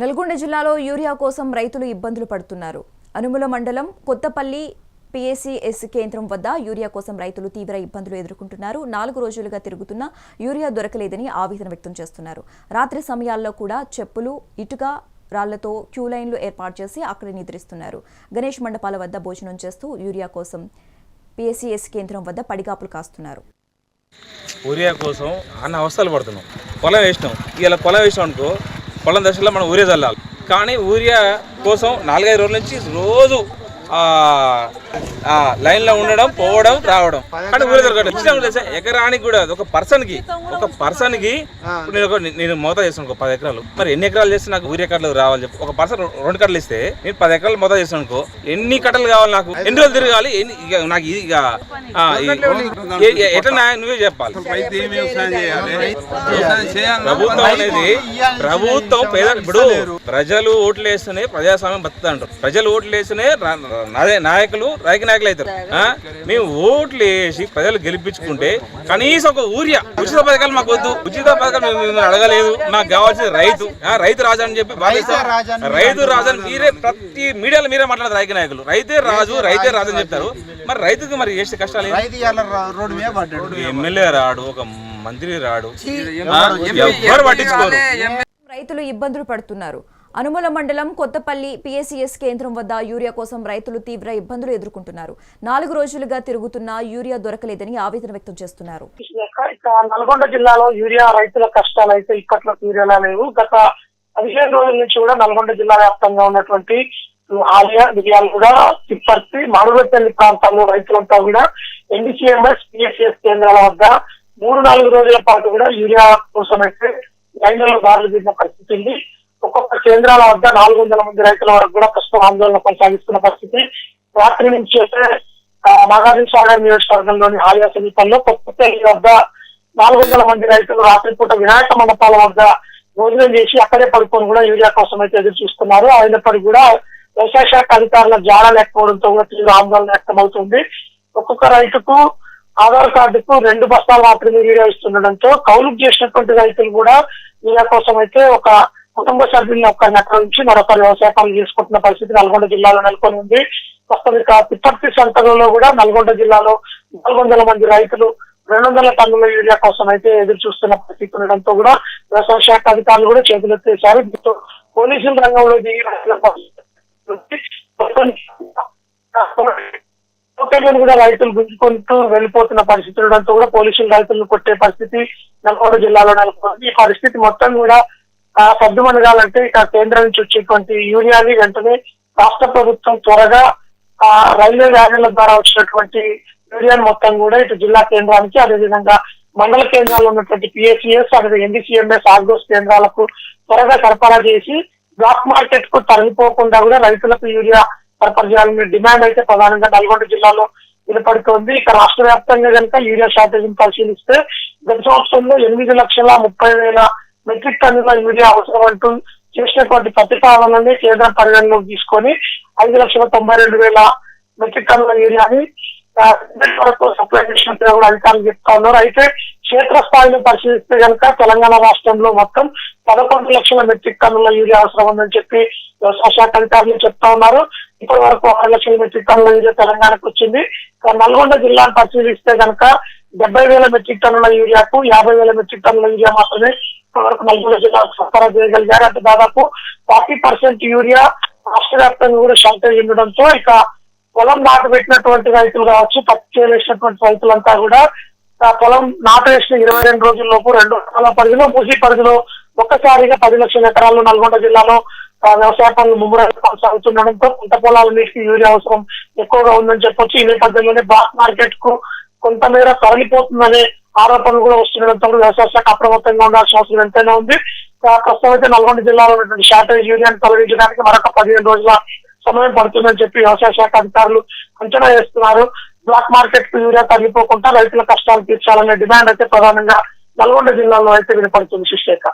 నల్గొండ జిల్లాలో యూరియా కోసం రైతులు ఇబ్బందులు పడుతున్నారు. అనుముల మండలం కొత్తపల్లి పిఎస్సిఎస్ కేంద్రం వద్ద యూరియా కోసం రైతులు తీవ్ర ఇబ్బందులు ఎదుర్కొంటున్నారు. నాలుగు రోజులుగా తిరుగుతున్న యూరియా దొరకలేదని ఆవేదన వ్యక్తం చేస్తున్నారు. రాత్రి సమయాల్లో కూడా చెప్పులు ఇటుక రాళ్ళతో క్యూ లైన్లు ఏర్పాటు చేసి అక్కడ నిద్రిస్తున్నారు. గణేష్ మండపాల వద్ద భోజనం చేస్తూ యూరియా కోసం పిఎస్సిఎస్ కేంద్రం వద్ద పడిగాపులు కాస్తున్నారు. యూరియా కోసం అన్న అవస్థలు పడుతున్నాం. పొలం వేసినాం. ఇలా పొలం వేసినాం అనుకో పొలం దశలో మనం ఊరియా చల్లాలి కానీ ఊరియా కోసం నాలుగైదు రోజుల నుంచి రోజు లైన్లో ఉండడం పోవడం రావడం. కానీ ఊరియా దొరకడం ఇష్టం తెలుసా? ఎకరానికి కూడా ఒక పర్సన్కి ఒక పర్సన్కి నేను నేను మోతా చేస్తాను ఒక పది ఎకరాలు. మరి ఎన్ని ఎకరాలు చేస్తే నాకు ఊరియా కట్టలు రావాలి చెప్పు. ఒక పర్సన్ రెండు కట్టలు ఇస్తే నేను పది ఎకరాలు మోతా చేస్తాను అనుకో ఎన్ని కట్టలు కావాలి నాకు? ఎన్ని రోజులు తిరగాలి? నాకు ఇది ఎట్లా నువ్వే చెప్పాలి. ప్రభుత్వం అనేది ప్రభుత్వం పేద ఇప్పుడు ప్రజలు ఓట్లు వేస్తేనే ప్రజాస్వామ్యం బతుకుతా అంటారు ప్రజలు ఓట్లు వేస్తేనే నాయకులు రాజకీయ నాయకులు అవుతారు? మేము ఓట్లు వేసి ప్రజలు గెలిపించుకుంటే కనీసం ఒక ఊరియా ఉచిత పథకాలు మాకు వద్దు. ఉచిత పథకాలు మేము అడగలేదు. మాకు కావాల్సింది రైతు. ఆ, రైతు రాజు అని చెప్పి భావిస్తాం. రైతు రాజు అని మీరే ప్రతి మీడియాలో మీరే మాట్లాడతారు రాజకీయ నాయకులు. రైతే రాజు రైతే రాజు అని చెప్తారు. మరి రైతుకి మరి చేసే కష్టాలు ఎమ్మెల్యే రాడు ఒక మంత్రి రాడు. ఆ, ఎవ్వరు పట్టించుకోరు. రైతులు ఇబ్బందులు పడుతున్నారు. అనుమల మండలం కొత్తపల్లి పిఎస్సిఎస్ కేంద్రం వద్ద యూరియా కోసం రైతులు తీవ్ర ఇబ్బందులు ఎదుర్కొంటున్నారు. నాలుగు రోజులుగా తిరుగుతున్న యూరియా దొరకలేదని ఆవేదన వ్యక్తం చేస్తున్నారు. నల్గొండ జిల్లాలో యూరియా రైతుల కష్టాలు అయితే ఇప్పట్లో తీరేలా లేవు. గత పదిహేను రోజుల నుంచి కూడా నల్గొండ జిల్లా వ్యాప్తంగా ఉన్నటువంటి ఆలయ కూడా తిప్పర్తి మాడుగుపల్లి ప్రాంతాల్లో రైతులంతా కూడా ఎన్డీసీఎంఎస్ పిఎస్ఎస్ కేంద్రాల వద్ద మూడు నాలుగు రోజుల పాటు కూడా యూరియా కోసం అయితే లైన్లలో బారులు తీసిన పరిస్థితి ఉంది. ఒక్కొక్క కేంద్రాల వద్ద నాలుగు వందల మంది రైతుల వరకు కూడా ప్రస్తుతం ఆందోళన కొనసాగిస్తున్న పరిస్థితి. రాత్రి నుంచి అయితే ఆ, నాగార్జున సాగర్ నియోజకవర్గంలోని ఆలయ సమీపంలో కొత్తపల్లి వద్ద నాలుగు వందల మంది రైతులు రాత్రిపూట వినాయక మండపాల వద్ద భోజనం చేసి అక్కడే పడుకొని కూడా యూరియా కోసం అయితే ఎదురు చూస్తున్నారు. అయినప్పటికీ కూడా వ్యవసాయ శాఖ అధికారుల జాడ లేకపోవడంతో కూడా తీవ్ర ఆందోళన వ్యక్తమవుతుంది. ఒక్కొక్క రైతుకు ఆధార్ కార్డుకు రెండు బస్తాలు మాత్రమే యూరియా ఇస్తుండడంతో కౌలుకు చేసినటువంటి రైతులు కూడా యూరియా కోసం అయితే ఒక కుటుంబ సభ్యుల్ని ఒక్కరిని అక్కడ నుంచి మరొకరు వ్యవసాయ పనులు చేసుకుంటున్న పరిస్థితి నల్గొండ జిల్లాలో నెలకొని ఉంది. ప్రస్తుతం తిప్పర్తి సంతలలో కూడా నల్గొండ జిల్లాలో నాలుగు వందల మంది రైతులు రెండు వందల టన్నుల యూరియా కోసం అయితే ఎదురు చూస్తున్న పరిస్థితి ఉండడంతో కూడా వ్యవసాయ శాఖ అధికారులు కూడా చేతులెత్తేశారు దీంతో పోలీసుల రంగంలో దిగి రైతుల కూడా రైతులు గుంజుకుంటూ వెళ్ళిపోతున్న పరిస్థితి ఉండడంతో కూడా పోలీసులు రైతులను కొట్టే పరిస్థితి నల్గొండ జిల్లాలో నెలకొంది. ఈ పరిస్థితి మొత్తం కూడా ఆ, సర్దుమణగాలంటే ఇక కేంద్రం నుంచి వచ్చేటువంటి యూరియాని వెంటనే రాష్ట్ర ప్రభుత్వం త్వరగా ఆ రైల్వే వ్యాగన్ల ద్వారా వచ్చినటువంటి యూరియాని మొత్తం కూడా ఇటు జిల్లా కేంద్రానికి అదేవిధంగా మండల కేంద్రాల్లో ఉన్నటువంటి పిఎస్సిఎస్ అదే ఎన్డీసీఎంఎస్ ఆర్గోస్ కేంద్రాలకు త్వరగా సరఫరా చేసి బ్లాక్ మార్కెట్కు తరలిపోకుండా కూడా రైతులకు యూరియా సరఫరా చేయాలనే డిమాండ్ అయితే ప్రధానంగా నల్గొండ జిల్లాలో నిలబడుతోంది ఇక రాష్ట్ర వ్యాప్తంగా కనుక యూరియా షార్టేజ్ పరిశీలిస్తే గత సంవత్సరంలో ఎనిమిది లక్షల ముప్పై వేల మెట్రిక్ టన్నుల యూరియా అవసరం అంటూ చేసినటువంటి ప్రతిపాదనని కేంద్రం పరిగణలోకి తీసుకొని ఐదు లక్షల తొంభై రెండు వేల మెట్రిక్ టన్నుల యూరియాని వరకు సప్లై చేసినట్టుగా కూడా అధికారులు చెప్తా ఉన్నారు. అయితే క్షేత్రస్థాయిలో పరిశీలిస్తే కనుక తెలంగాణ రాష్ట్రంలో మొత్తం పదకొండు లక్షల మెట్రిక్ టన్నుల యూరియా అవసరం ఉందని చెప్పి వ్యవసాయ శాఖ అధికారులు చెప్తా ఉన్నారు. ఇప్పటి వరకు ఆరు లక్షల మెట్రిక్ టన్నుల యూరియా తెలంగాణకు వచ్చింది. నల్గొండ జిల్లాను పరిశీలిస్తే కనుక డెబ్బై వేల మెట్రిక్ టన్నుల యూరియాకు యాభై వేల మెట్రిక్ టన్నుల యూరియా మాత్రమే వరకు నల్గొండ జిల్లాకు సరఫరా చేయగలిగారు. అంటే దాదాపు ఫార్టీ పర్సెంట్ యూరియా రాష్ట్ర వ్యాప్తంగా కూడా షార్టేజ్ ఉండడంతో ఇక పొలం నాటు పెట్టినటువంటి రైతులు కావచ్చు పత్తి చేసినటువంటి రైతులంతా కూడా పొలం నాటు వేసిన ఇరవై రెండు రోజుల్లోపు రెండు ఎకరాల పరిధిలో మూసీ పరిధిలో ఒక్కసారిగా పది లక్షల ఎకరాలు నల్గొండ జిల్లాలో వ్యవసాయ పనులు ముమ్మరంగా కొనసాగుతుండడంతో పంట పొలాలన్నిటికీ యూరియా అవసరం ఎక్కువగా ఉందని చెప్పొచ్చు. ఈ నేపథ్యంలోనే బ్లాక్ మార్కెట్కు కొంతమేర తరలిపోతుందనే ఆరోపణలు కూడా వస్తుండడంతో వ్యవసాయ శాఖ అప్రమత్తంగా ఉండాల్సిన అవసరం ఎంతైనా ఉంది. ప్రస్తుతం అయితే నల్గొండ జిల్లాలో ఉన్నటువంటి షార్టేజ్ యూనియన్ తొలగించడానికి మరొక పదిహేను రోజుల సమయం పడుతుందని చెప్పి వ్యవసాయ శాఖ అధికారులు అంచనా వేస్తున్నారు. బ్లాక్ మార్కెట్కు యూరియా తగ్గిపోకుండా రైతుల కష్టాలు తీర్చాలనే డిమాండ్ అయితే ప్రధానంగా నల్గొండ జిల్లాలో అయితే వినపడుతుంది సుశేఖ.